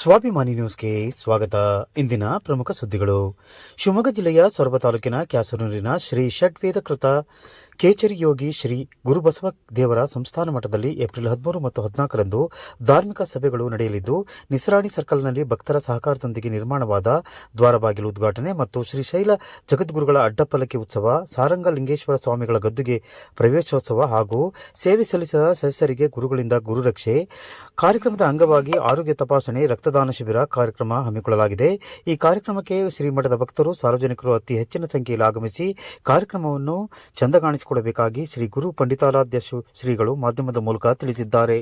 ಸ್ವಾಭಿಮಾನಿ ನ್ಯೂಸ್ಗೆ ಸ್ವಾಗತ. ಇಂದಿನ ಪ್ರಮುಖ ಸುದ್ದಿಗಳು. ಶಿವಮೊಗ್ಗ ಜಿಲ್ಲೆಯ ಸೊರಬ ತಾಲೂಕಿನ ಕ್ಯಾಸನೂರಿನ ಶ್ರೀ ಷಡ್ವೇದಕೃತ ಕೇಚರಿ ಯೋಗಿ ಶ್ರೀ ಗುರುಬಸವ ದೇವರ ಸಂಸ್ಥಾನ ಮಠದಲ್ಲಿ ಏಪ್ರಿಲ್ ಹದಿಮೂರು ಮತ್ತು ಹದಿನಾಲ್ಕರಂದು ಧಾರ್ಮಿಕ ಸಭೆಗಳು ನಡೆಯಲಿದ್ದು, ನಿಸರಾಣಿ ಸರ್ಕಲ್ನಲ್ಲಿ ಭಕ್ತರ ಸಹಕಾರದೊಂದಿಗೆ ನಿರ್ಮಾಣವಾದ ದ್ವಾರಬಾಗಿಲು ಉದ್ಘಾಟನೆ ಮತ್ತು ಶ್ರೀಶೈಲ ಜಗದ್ಗುರುಗಳ ಅಡ್ಡಪಲ್ಲಕ್ಕಿ ಉತ್ಸವ, ಸಾರಂಗ ಲಿಂಗೇಶ್ವರ ಸ್ವಾಮಿಗಳ ಗದ್ದುಗೆ ಪ್ರವೇಶೋತ್ಸವ ಹಾಗೂ ಸೇವೆ ಸಲ್ಲಿಸಿದ ಸದಸ್ಯರಿಗೆ ಗುರುಗಳಿಂದ ಗುರುರಕ್ಷೆ ಕಾರ್ಯಕ್ರಮದ ಅಂಗವಾಗಿ ಆರೋಗ್ಯ ತಪಾಸಣೆ ರಕ್ತದಾನ ಶಿಬಿರ ಕಾರ್ಯಕ್ರಮ ಹಮ್ಮಿಕೊಳ್ಳಲಾಗಿದೆ. ಈ ಕಾರ್ಯಕ್ರಮಕ್ಕೆ ಶ್ರೀಮಠದ ಭಕ್ತರು ಸಾರ್ವಜನಿಕರು ಅತಿ ಹೆಚ್ಚಿನ ಸಂಖ್ಯೆಯಲ್ಲಿ ಆಗಮಿಸಿ ಕಾರ್ಯಕ್ರಮವನ್ನು ಚಂದಗಾಣಿಸಿಕೊಡಬೇಕಾಗಿ ಶ್ರೀ ಗುರು ಪಂಡಿತಾರಾಧ್ಯ ಶ್ರೀಗಳು ಮಾಧ್ಯಮದ ಮೂಲಕ ತಿಳಿಸಿದ್ದಾರೆ.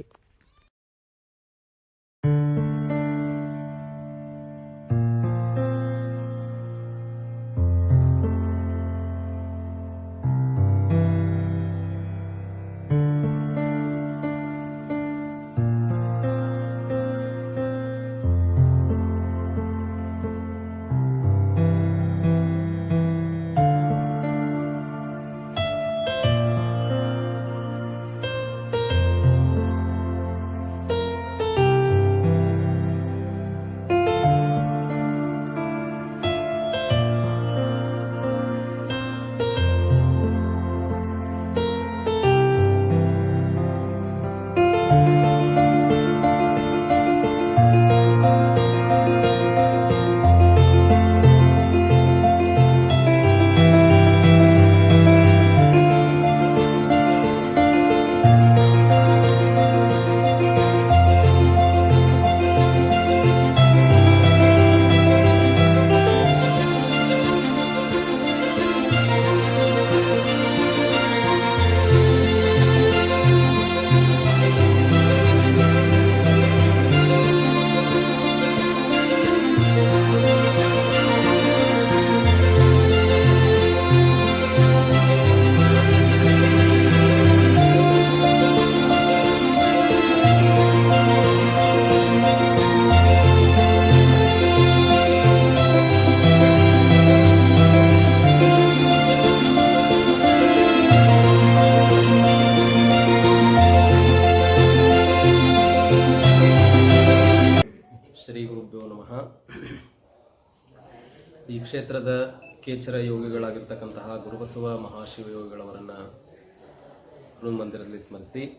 ಕೇಚರ ಯೋಗಿಗಳಾಗಿರ್ತಕ್ಕಂತಹ ಗುರುಬಸವ ಮಹಾಶಿವ ಯೋಗಿಗಳವರನ್ನು ಮಂದಿರದಲ್ಲಿ ಸ್ಮರಿಸಿ.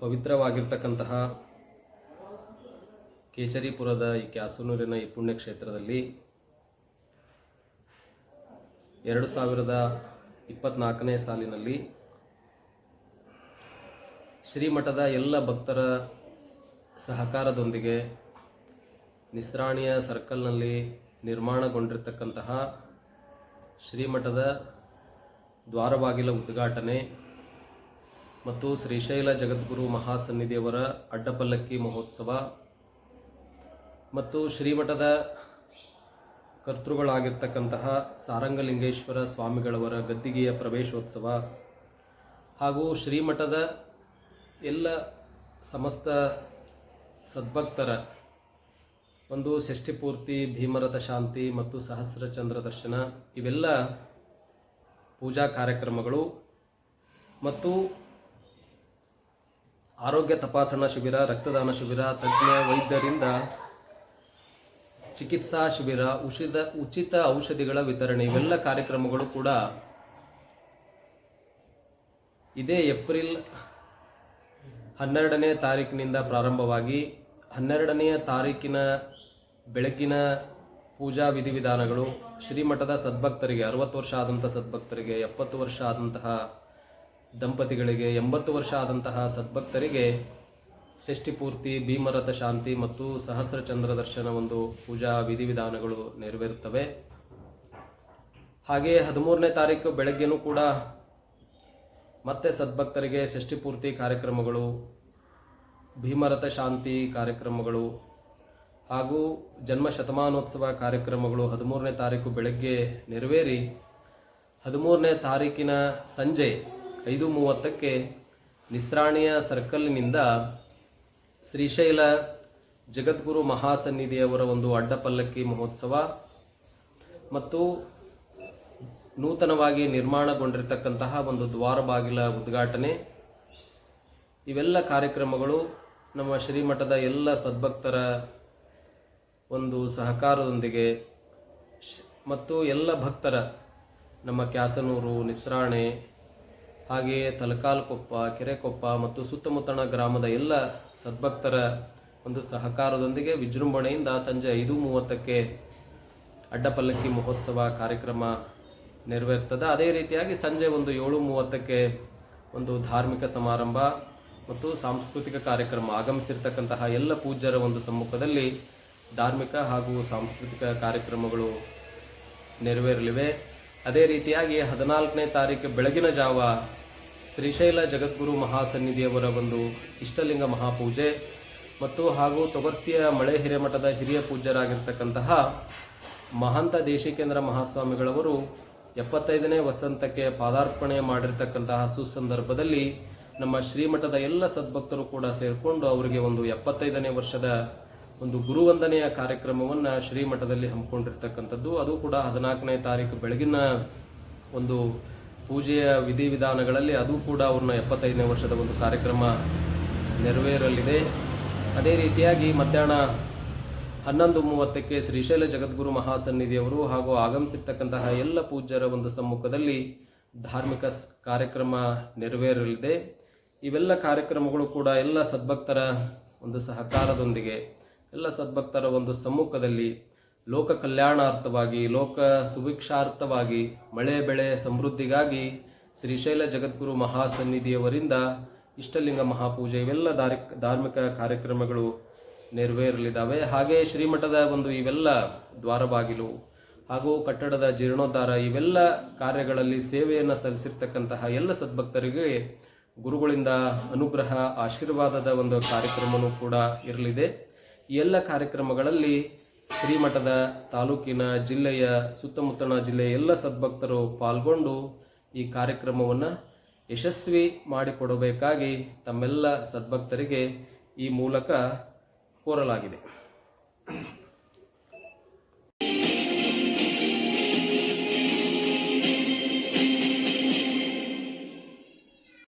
ಪವಿತ್ರವಾಗಿರ್ತಕ್ಕಂತಹ ಕೇಚರಿಪುರದ ಈ ಕ್ಯಾಸನೂರಿನ ಈ ಪುಣ್ಯಕ್ಷೇತ್ರದಲ್ಲಿ ಎರಡು ಸಾವಿರದ ಇಪ್ಪತ್ನಾಲ್ಕನೇ ಸಾಲಿನಲ್ಲಿ ಶ್ರೀಮಠದ ಎಲ್ಲ ಭಕ್ತರ ಸಹಕಾರದೊಂದಿಗೆ ನಿಸ್ರಾಣಿಯ ಸರ್ಕಲ್ನಲ್ಲಿ ನಿರ್ಮಾಣಗೊಂಡಿರ್ತಕ್ಕಂತಹ ಶ್ರೀಮಠದ ದ್ವಾರಬಾಗಿಲ ಉದ್ಘಾಟನೆ ಮತ್ತು ಶ್ರೀಶೈಲ ಜಗದ್ಗುರು ಮಹಾಸನ್ನಿಧಿಯವರ ಅಡ್ಡಪಲ್ಲಕ್ಕಿ ಮಹೋತ್ಸವ ಮತ್ತು ಶ್ರೀಮಠದ ಕರ್ತೃಗಳಾಗಿರ್ತಕ್ಕಂತಹ ಸಾರಂಗಲಿಂಗೇಶ್ವರ ಸ್ವಾಮಿಗಳವರ ಗದ್ದಿಗೆಯ ಪ್ರವೇಶೋತ್ಸವ ಹಾಗೂ ಶ್ರೀಮಠದ ಎಲ್ಲ ಸಮಸ್ತ ಸದ್ಭಕ್ತರ ಒಂದು ಷಷ್ಠಿಪೂರ್ತಿ, ಭೀಮರಥ ಶಾಂತಿ ಮತ್ತು ಸಹಸ್ರ ಚಂದ್ರ ದರ್ಶನ, ಇವೆಲ್ಲ ಪೂಜಾ ಕಾರ್ಯಕ್ರಮಗಳು. ಮತ್ತು ಆರೋಗ್ಯ ತಪಾಸಣಾ ಶಿಬಿರ, ರಕ್ತದಾನ ಶಿಬಿರ, ತಜ್ಞ ವೈದ್ಯರಿಂದ ಚಿಕಿತ್ಸಾ ಶಿಬಿರ, ಉಷಿದ, ಉಚಿತ ಔಷಧಿಗಳ ವಿತರಣೆ, ಇವೆಲ್ಲ ಕಾರ್ಯಕ್ರಮಗಳು ಕೂಡ ಇದೇ ಏಪ್ರಿಲ್ ಹನ್ನೆರಡನೇ ತಾರೀಕಿನಿಂದ ಪ್ರಾರಂಭವಾಗಿ ಹನ್ನೆರಡನೆಯ ತಾರೀಕಿನ ಬೆಳಗ್ಗಿನ ಪೂಜಾ ವಿಧಿವಿಧಾನಗಳು ಶ್ರೀಮಠದ ಸದ್ಭಕ್ತರಿಗೆ, ಅರವತ್ತು ವರ್ಷ ಆದಂಥ ಸದ್ಭಕ್ತರಿಗೆ, ಎಪ್ಪತ್ತು ವರ್ಷ ಆದಂತಹ ದಂಪತಿಗಳಿಗೆ, ಎಂಬತ್ತು ವರ್ಷ ಆದಂತಹ ಸದ್ಭಕ್ತರಿಗೆ ಷಷ್ಠಿಪೂರ್ತಿ ಭೀಮರಥ ಶಾಂತಿ ಮತ್ತು ಸಹಸ್ರ ಚಂದ್ರ ದರ್ಶನ ಒಂದು ಪೂಜಾ ವಿಧಿವಿಧಾನಗಳು ನೆರವೇರುತ್ತವೆ. ಹಾಗೆಯೇ ಹದಿಮೂರನೇ ತಾರೀಕು ಬೆಳಗ್ಗೆನೂ ಕೂಡ ಮತ್ತೆ ಸದ್ಭಕ್ತರಿಗೆ ಷಷ್ಠಿಪೂರ್ತಿ ಕಾರ್ಯಕ್ರಮಗಳು, ಭೀಮರಥ ಶಾಂತಿ ಕಾರ್ಯಕ್ರಮಗಳು ಹಾಗೂ ಜನ್ಮ ಶತಮಾನೋತ್ಸವ ಕಾರ್ಯಕ್ರಮಗಳು ಹದಿಮೂರನೇ ತಾರೀಕು ಬೆಳಗ್ಗೆ ನೆರವೇರಿ ಹದಿಮೂರನೇ ತಾರೀಕಿನ ಸಂಜೆ ಐದು ಮೂವತ್ತಕ್ಕೆ ನಿಸ್ರಾಣಿಯ ಸರ್ಕಲ್ನಿಂದ ಶ್ರೀಶೈಲ ಜಗದ್ಗುರು ಮಹಾಸನ್ನಿಧಿಯವರ ಒಂದು ಅಡ್ಡಪಲ್ಲಕ್ಕಿ ಮಹೋತ್ಸವ ಮತ್ತು ನೂತನವಾಗಿ ನಿರ್ಮಾಣಗೊಂಡಿರ್ತಕ್ಕಂತಹ ಒಂದು ದ್ವಾರ ಬಾಗಿಲ ಉದ್ಘಾಟನೆ. ಇವೆಲ್ಲ ಕಾರ್ಯಕ್ರಮಗಳು ನಮ್ಮ ಶ್ರೀಮಠದ ಎಲ್ಲ ಸದ್ಭಕ್ತರ ಒಂದು ಸಹಕಾರದೊಂದಿಗೆ ಮತ್ತು ಎಲ್ಲ ಭಕ್ತರ ನಮ್ಮ ಕ್ಯಾಸನೂರು, ನಿಸ್ರಾಣೆ, ಹಾಗೆಯೇ ತಲಕಾಲ್ಕೊಪ್ಪ, ಕೆರೆಕೊಪ್ಪ ಮತ್ತು ಸುತ್ತಮುತ್ತಣ ಗ್ರಾಮದ ಎಲ್ಲ ಸದ್ಭಕ್ತರ ಒಂದು ಸಹಕಾರದೊಂದಿಗೆ ವಿಜೃಂಭಣೆಯಿಂದ ಸಂಜೆ ಐದು ಮೂವತ್ತಕ್ಕೆ ಅಡ್ಡಪಲ್ಲಕ್ಕಿ ಮಹೋತ್ಸವ ಕಾರ್ಯಕ್ರಮ ನೆರವೇರ್ತದೆ. ಅದೇ ರೀತಿಯಾಗಿ ಸಂಜೆ ಒಂದು ಏಳು ಮೂವತ್ತಕ್ಕೆ ಒಂದು ಧಾರ್ಮಿಕ ಸಮಾರಂಭ ಮತ್ತು ಸಾಂಸ್ಕೃತಿಕ ಕಾರ್ಯಕ್ರಮ ಆಗಮಿಸಿರ್ತಕ್ಕಂತಹ ಎಲ್ಲ ಪೂಜ್ಯರ ಒಂದು ಸಮ್ಮುಖದಲ್ಲಿ ಧಾರ್ಮಿಕ ಹಾಗೂ ಸಾಂಸ್ಕೃತಿಕ ಕಾರ್ಯಕ್ರಮಗಳು ನೆರವೇರಲಿವೆ. ಅದೇ ರೀತಿಯಾಗಿ ಹದಿನಾಲ್ಕನೇ ತಾರೀಕು ಬೆಳಗಿನ ಜಾವ ಶ್ರೀಶೈಲ ಜಗದ್ಗುರು ಮಹಾಸನ್ನಿಧಿಯವರ ಒಂದು ಇಷ್ಟಲಿಂಗ ಮಹಾಪೂಜೆ ಮತ್ತು ಹಾಗೂ ತೊಗರ್ತಿಯ ಮಳೆ ಹಿರೇಮಠದ ಹಿರಿಯ ಪೂಜ್ಯರಾಗಿರ್ತಕ್ಕಂತಹ ಮಹಂತ ದೇಶಿಕೇಂದ್ರ ಮಹಾಸ್ವಾಮಿಗಳವರು ಎಪ್ಪತ್ತೈದನೇ ವಸಂತಕ್ಕೆ ಪಾದಾರ್ಪಣೆ ಮಾಡಿರ್ತಕ್ಕಂತಹ ಸುಸಂದರ್ಭದಲ್ಲಿ ನಮ್ಮ ಶ್ರೀಮಠದ ಎಲ್ಲ ಸದ್ಭಕ್ತರು ಕೂಡ ಸೇರಿಕೊಂಡು ಅವರಿಗೆ ಒಂದು ಎಪ್ಪತ್ತೈದನೇ ವರ್ಷದ ಒಂದು ಗುರುವಂದನೆಯ ಕಾರ್ಯಕ್ರಮವನ್ನು ಶ್ರೀಮಠದಲ್ಲಿ ಹಮ್ಮಿಕೊಂಡಿರ್ತಕ್ಕಂಥದ್ದು. ಅದು ಕೂಡ ಹದಿನಾಲ್ಕನೇ ತಾರೀಕು ಬೆಳಗಿನ ಒಂದು ಪೂಜೆಯ ವಿಧಿವಿಧಾನಗಳಲ್ಲಿ ಅದು ಕೂಡ ಅವ್ರನ್ನ ಎಪ್ಪತ್ತೈದನೇ ವರ್ಷದ ಒಂದು ಕಾರ್ಯಕ್ರಮ ನೆರವೇರಲಿದೆ. ಅದೇ ರೀತಿಯಾಗಿ ಮಧ್ಯಾಹ್ನ ಹನ್ನೊಂದು ಮೂವತ್ತಕ್ಕೆ ಶ್ರೀಶೈಲ ಜಗದ್ಗುರು ಮಹಾಸನ್ನಿಧಿಯವರು ಹಾಗೂ ಆಗಮಿಸಿರ್ತಕ್ಕಂತಹ ಎಲ್ಲ ಪೂಜ್ಯರ ಒಂದು ಸಮ್ಮುಖದಲ್ಲಿ ಧಾರ್ಮಿಕ ಕಾರ್ಯಕ್ರಮ ನೆರವೇರಲಿದೆ. ಇವೆಲ್ಲ ಕಾರ್ಯಕ್ರಮಗಳು ಕೂಡ ಎಲ್ಲ ಸದ್ಭಕ್ತರ ಒಂದು ಸಹಕಾರದೊಂದಿಗೆ ಎಲ್ಲ ಸದ್ಭಕ್ತರ ಒಂದು ಸಮ್ಮುಖದಲ್ಲಿ ಲೋಕ ಕಲ್ಯಾಣಾರ್ಥವಾಗಿ, ಲೋಕ ಸುಭಿಕ್ಷಾರ್ಥವಾಗಿ, ಮಳೆ ಬೆಳೆ ಸಮೃದ್ಧಿಗಾಗಿ ಶ್ರೀಶೈಲ ಜಗದ್ಗುರು ಮಹಾಸನ್ನಿಧಿಯವರಿಂದ ಇಷ್ಟಲಿಂಗ ಮಹಾಪೂಜೆ, ಇವೆಲ್ಲ ಧಾರ್ಮಿಕ ಧಾರ್ಮಿಕ ಕಾರ್ಯಕ್ರಮಗಳು ನೆರವೇರಲಿದ್ದಾವೆ. ಹಾಗೆ ಶ್ರೀಮಠದ ಒಂದು ಇವೆಲ್ಲ ದ್ವಾರಬಾಗಿಲು ಹಾಗೂ ಕಟ್ಟಡದ ಜೀರ್ಣೋದ್ಧಾರ, ಇವೆಲ್ಲ ಕಾರ್ಯಗಳಲ್ಲಿ ಸೇವೆಯನ್ನು ಸಲ್ಲಿಸಿರ್ತಕ್ಕಂತಹ ಎಲ್ಲ ಸದ್ಭಕ್ತರಿಗೆ ಗುರುಗಳಿಂದ ಅನುಗ್ರಹ, ಆಶೀರ್ವಾದದ ಒಂದು ಕಾರ್ಯಕ್ರಮವೂ ಕೂಡ ಇರಲಿದೆ. ಎಲ್ಲ ಕಾರ್ಯಕ್ರಮಗಳಲ್ಲಿ ಶ್ರೀಮಠದ ತಾಲೂಕಿನ ಜಿಲ್ಲೆಯ ಸುತ್ತಮುತ್ತಲ ಜಿಲ್ಲೆಯ ಎಲ್ಲ ಸದ್ಭಕ್ತರು ಪಾಲ್ಗೊಂಡು ಈ ಕಾರ್ಯಕ್ರಮವನ್ನು ಯಶಸ್ವಿ ಮಾಡಿಕೊಡಬೇಕಾಗಿ ತಮ್ಮೆಲ್ಲ ಸದ್ಭಕ್ತರಿಗೆ ಈ ಮೂಲಕ ಕೋರಲಾಗಿದೆ.